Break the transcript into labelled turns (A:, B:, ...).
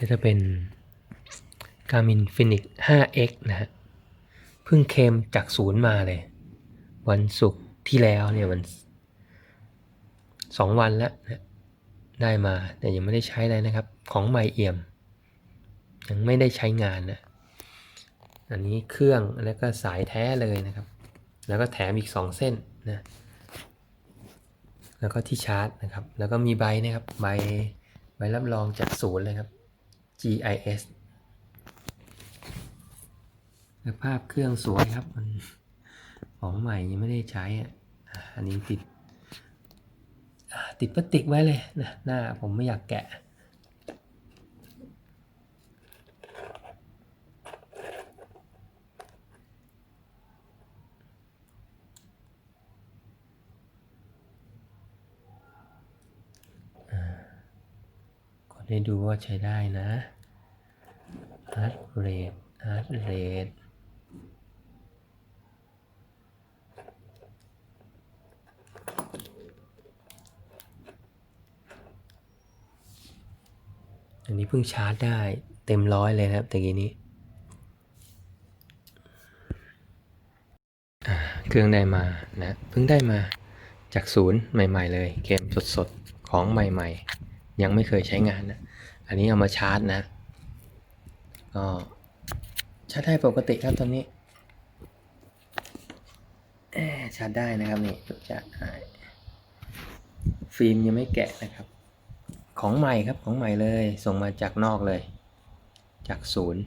A: ก็จะเป็น Garmin Fenix 5X นะฮะเพิ่งเคมจากศูนย์มาเลย วันศุกร์ที่แล้วเนี่ยมันสองวันแล้วนะได้มาแต่ยังไม่ได้ใช้อะไรนะครับ ของใหม่เอี่ยม ยังไม่ได้ใช้งานนะอันนี้เครื่องแล้วก็สายแท้เลยนะครับ แล้วก็แถมอีก 2 เส้นนะแล้วก็ที่ชาร์จนะครับ แล้วก็มีใบนะครับใบใบรับรองจากศูนย์เลยครับ GIS ภาพเครื่องสวยครับมันของใหม่ยังไม่ได้ใช้อะอันนี้ติดติดพลาสติกไว้เลยนะหน้าผมไม่อยากแกะ ให้ดูว่าใช้ได้นะ heart rate heart rate อันนี้เพิ่งชาร์จได้เต็มร้อยเลยนะครับตะกี้นี้ เครื่องได้มานะเพิ่งได้มาจากศูนย์ใหม่ ๆ เลย เกมสดๆ ของใหม่ ๆ ยังไม่เคยใช้งานนะ อันนี้เอามาชาร์จนะก็ชาร์จได้ปกติครับตอนนี้ชาร์จได้นะครับนี่จะฟิล์มยังไม่แกะนะครับ ของใหม่ครับของใหม่เลย ส่งมาจากนอกเลย จากศูนย์